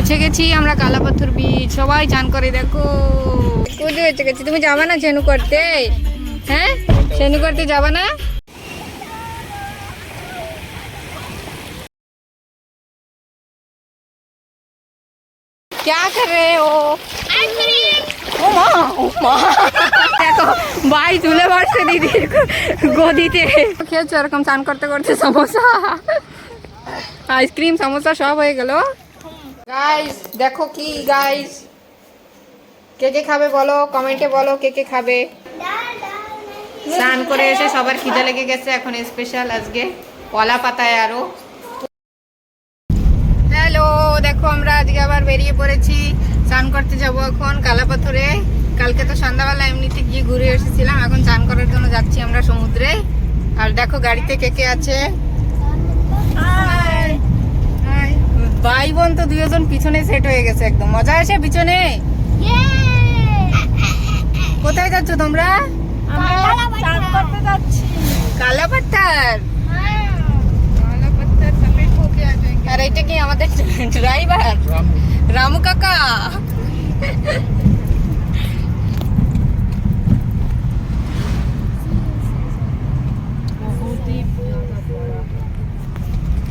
পৌঁছে গেছি আমরা কালাপাথর বিচ সবাই চান করে দেখো কোথায় হচ্ছে গেছি তুমি যাবা না চেনু করতে হ্যাঁ চেনু করতে যাবা না क्या कर रहे हो ও মা ও মা দেখো ভাই তুলে পড়ছে দিদির গদিতে খেয়েছো এরকম চান করতে করতে সমোসা আইসক্রিম সমোসা সব হয়ে গেল গাইস দেখো কি গাইস কে কে খাবে বলো? কমেন্টে বলো কে কে খাবে। স্নান করে এসে সবার খিদে লেগে গেছে, এখন স্পেশাল আজকে কলা পাতায় আরও। হ্যালো দেখো আমরা আজকে আবার বেরিয়ে পড়েছি। চান করতে যাব এখন কালাপাথরে কালকে তো সন্ধ্যাবেলা এমনিতে গিয়ে ঘুরে এসেছিলাম, এখন চান করার জন্য যাচ্ছি আমরা সমুদ্রে। আর দেখো গাড়িতে কে কে আছে। ভাই বোন তো দুজন পিছনে সেট হয়ে গেছে একদম। মজা আসে পিছনে? কোথায় যাচ্ছ তোমরা? কালাপাত্তার। আর এটা কি আমাদের ড্রাইভার? রামু কাকা।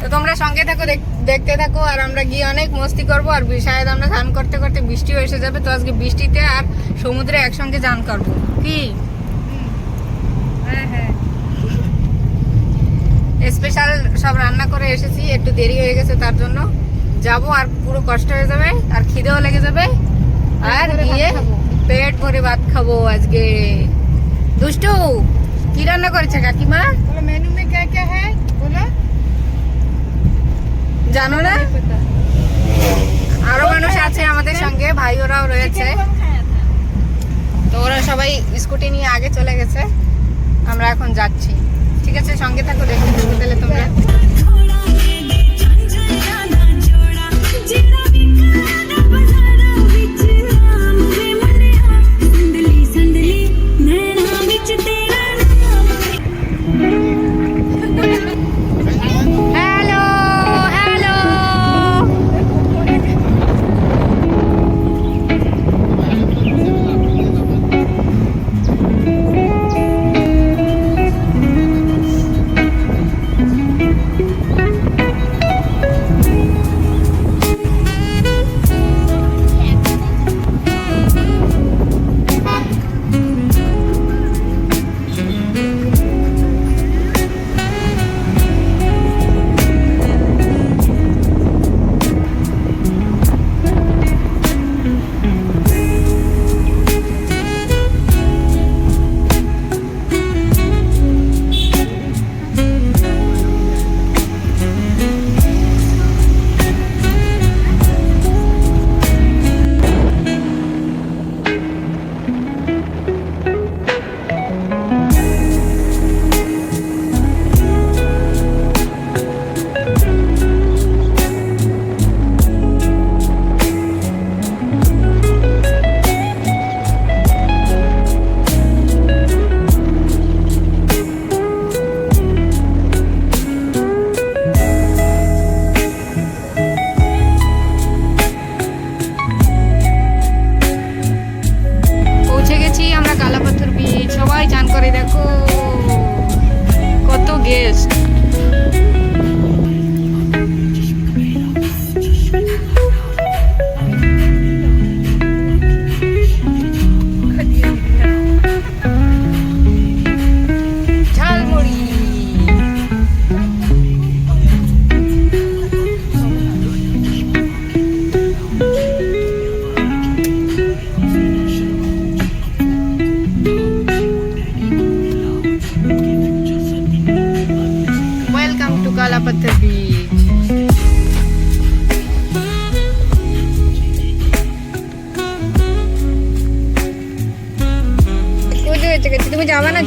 তো তোমরা সঙ্গে থাকো দেখ- দেখতে থাকো আর আমরা গিয়ে অনেক মস্তি করব আর শায়দ আমরা স্নান করতে করতে বৃষ্টিও এসে যাবে। তো আজকে বৃষ্টিতে আর সমুদ্রে একসঙ্গে স্নান করব। কি? হ্যাঁ, হ্যাঁ। স্পেশাল সব রান্না করে এসেছি একটু দেরি হয়ে গেছে তার জন্য। যাব আর পুরো কষ্ট হয়ে যাবে আর খিদেও লেগে যাবে। আর গিয়ে পেট ভরে ভাত খাব আজকে। দুষ্টু কি রান্না করেছে কাকিমা? মেনু মে হ্যাঁ বলো। জানো না আরও মানুষ আছে আমাদের সঙ্গে ভাই ওরাও রয়েছে তো ওরা সবাই স্কুটি নিয়ে আগে চলে গেছে আমরা এখন যাচ্ছি ঠিক আছে সঙ্গে থাকো থাকো তাহলে তোমরা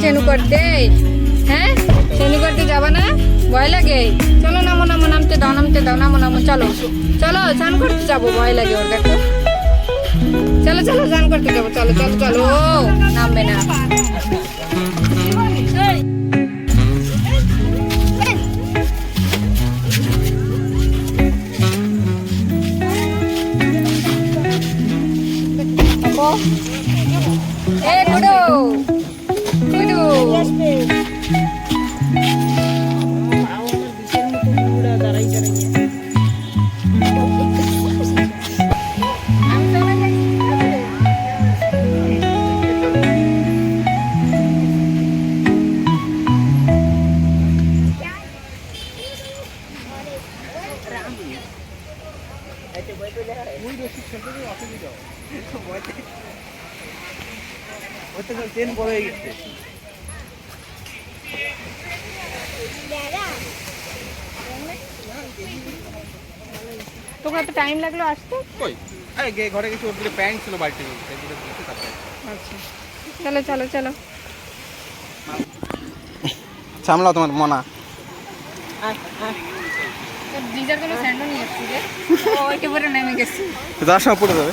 যাবা করতে হ্যাঁ? চেনু করতে যাবা না? ভয় লাগে? চলো নামো নামো, নামতে দাও নামতে দাও, নামো নামো, চলো। চলো, স্নান করতে যাব, ভয় লাগে ওর দেখো। চলো চলো, স্নান করতে যাব, চলো চলো চলো। নামবে না। তোমরা তো টাইম লাগল আসতে? কই? আরে গে ঘরে গেছি ওর দিকে প্যান্ট ছিল বাড়িতে। সেগুলো দিয়েছে তারপরে আচ্ছা। চলো চলো চলো। সামলাও তোমার মনা। ডিজার কোনো স্যান্ডও নিয়ে এসছি রে ও একেবারে নেমে গেছি। সময় পড়ে যাবে।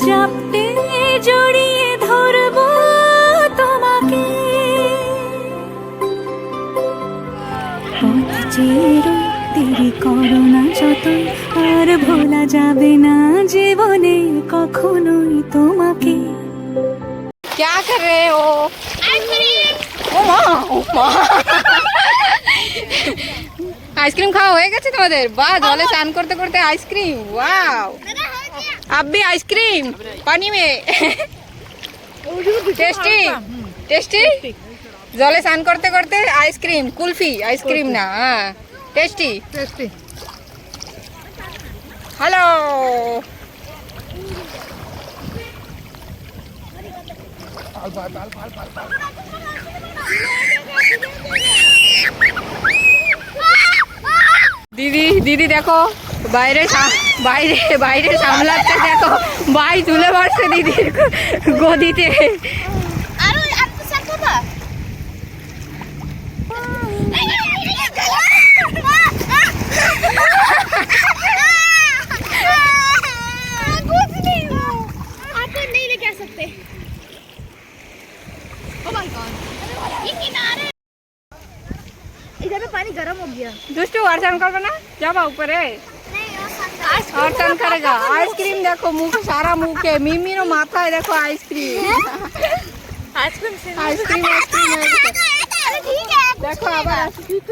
চাপতে জড়িয়ে ধরবো তোমাকে পথ চেরো দেরি করো না যতই আর ভোলা যাবে না জীবনে কখনোই তোমাকে क्या कर रहे हो ও মা ও মা আইসক্রিম খাওয়া হয়ে গেছে তোমাদের বাহ জলে স্নান করতে করতে আইসক্রিম ওয়াও अब भी आइसक्रीम पानी में টেস্টি টেস্টি জলে স্নান করতে করতে আইসক্রিম কুলফি আইসক্রিম না হ্যাঁ টেস্টি टेस्टी হ্যালো দিদি দিদি দেখো বাইরে সা- বাইরে বাইরে সামলাচ্ছে দেখো ভাই তুলে মারছে দিদির গদিতে कुछ नहीं हुआ आपको नहीं लेके आ सकते Oh my God. ये किनारे इधर पे पानी गर्म हो गया দুষ্টু আর চান করবে না যাবা উপরে नहीं और चान करेगा। आइसक्रीम देखो मुँह सारा मुँह के मिमीरो माथा है देखो आइसक्रीम। आइसक्रीम आइसक्रीम है देखो अब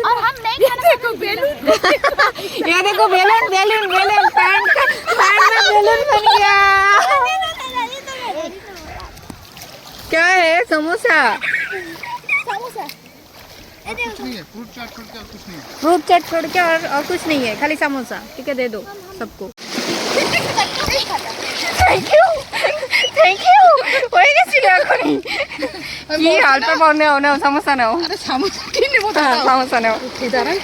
और हम नहीं खाना देखो बेलून ये देखो balloon balloon balloon pant pant में बेलून बन गया। क्या है समोसा? समोसा। ये देखो। फ्रूट चाट छोड़ के और, और कुछ नहीं है खाली समोसा। ठीक है दे दो। सबको नहीं खाता থ্যাংক ইউ থ্যাংক ইউ হয়ে গেছিল এখনই কি হালকা পাও নেও নেও সমস্যা নেও अरे समोसा की नहीं वो হ্যাঁ সমস্যা নেও इधर है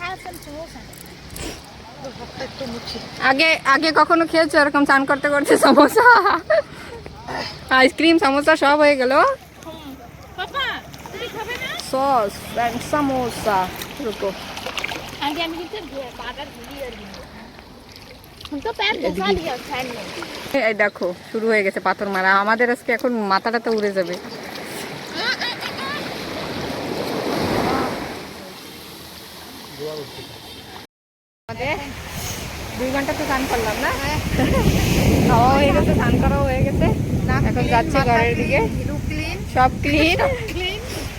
have some samosa আগে আগে কখনো খেয়েছো এরকম চান করতে করতে সমোসা আইসক্রিম সমোসা সব হয়ে গেল sauce and samosa. रुको এই দেখো শুরু হয়ে গেছে পাথর মারা। আমাদের আজকে এখন মাথাটা তো উড়ে যাবে। দুই ঘণ্টা তো স্নান করলাম না? খাওয়া হয়ে গেছে স্নান করাও হয়ে গেছে। এখন যাচ্ছে ঘরের দিকে। সব ক্লিন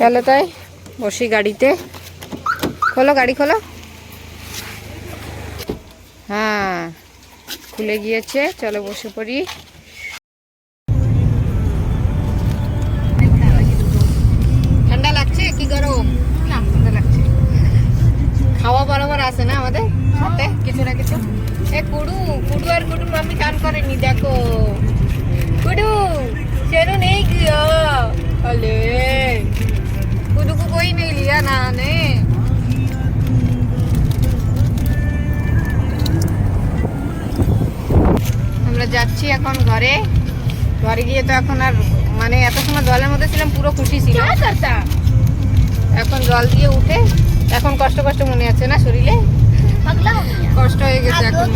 চলো তাই বসি গাড়িতে। খোলো গাড়ি খোলো। হ্যাঁ খুলে গিয়েছে চলো বসে পড়ি। যাচ্ছি এখন ঘরে। ঘরে গিয়ে তো এখন আর মানে এত সময় জলের মধ্যে ছিলাম পুরো খুশি ছিল। এখন জল দিয়ে উঠে এখন কষ্ট কষ্ট মনে আছে না শরীরে? কষ্ট হয়ে গেছে এখন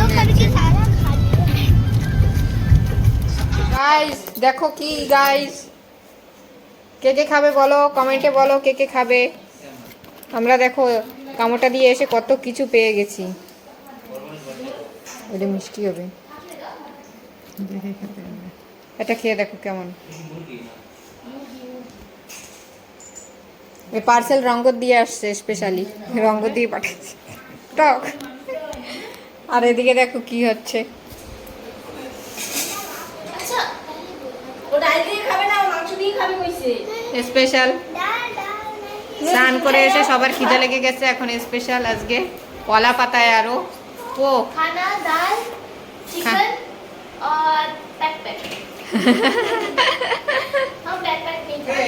গাইস দেখো কি গাইস কে কে খাবে বলো? কমেন্টে বলো কে কে খাবে। আমরা দেখো কামোটা দিয়ে এসে কত কিছু পেয়ে গেছি। এটা মিষ্টি হবে। এটা খেয়ে দেখো কেমন। ওই পার্সেল রঙ্গত দিয়ে আসছে স্পেশালি রঙ্গত দিয়ে পাঠাচ্ছে। টক। আর এদিকে দেখো কি হচ্ছে। স্পেশাল স্নান করে এসে সবার খিদে লেগে গেছে এখন স্পেশাল আজকে কলা পাতায় আরও। ও। খানা ডাল চিকেন और पैक पैक हम पैक पैक नहीं खाते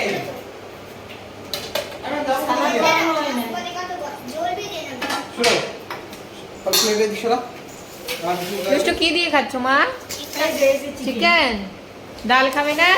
প্লেটে দিছো না দুষ্টু কি দিয়ে খাচ্ছ মা চিকেন ডাল খাবে না